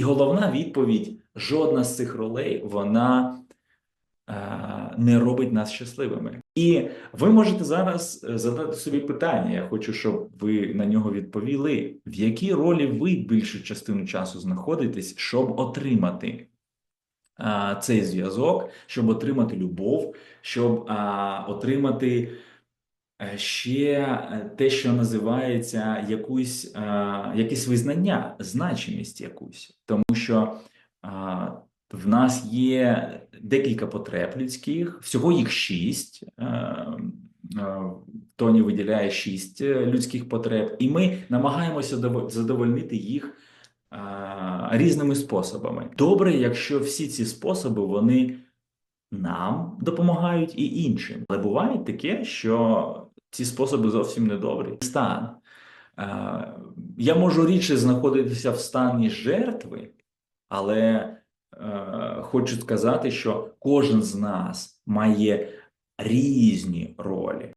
І головна відповідь: жодна з цих ролей вона е, не робить нас щасливими. І ви можете зараз е, задати собі питання. Я хочу, щоб ви на нього відповіли. В якій ролі ви більшу частину часу знаходитесь, щоб отримати а, цей зв'язок, щоб отримати любов, щоб а, отримати е, ще е, те, що називається якусь, а, якесь визнання, значимість якусь, тому що в нас є декілька потреб людських, всього їх шість. е, е, Тоні виділяє шість е, людських потреб, і ми намагаємося дово- задовольнити їх різними способами. Добре, якщо всі ці способи вони нам допомагають і іншим. Але буває таке, що ці способи зовсім не добрі. Стан. А, я можу рідше знаходитися в стані жертви, але е, хочу сказати, що кожен з нас має різні ролі.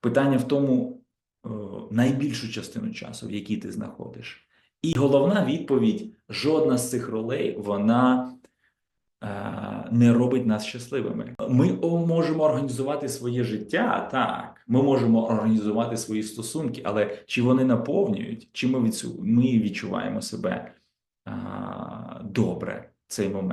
Питання в тому, е, найбільшу частину часу, в якій ти знаходиш. І головна відповідь: жодна з цих ролей вона е, не робить нас щасливими. Ми можемо організувати своє життя, так, ми можемо організувати свої стосунки, але чи вони наповнюють, чи ми, відсу- ми відчуваємо себе а, добре в цей момент?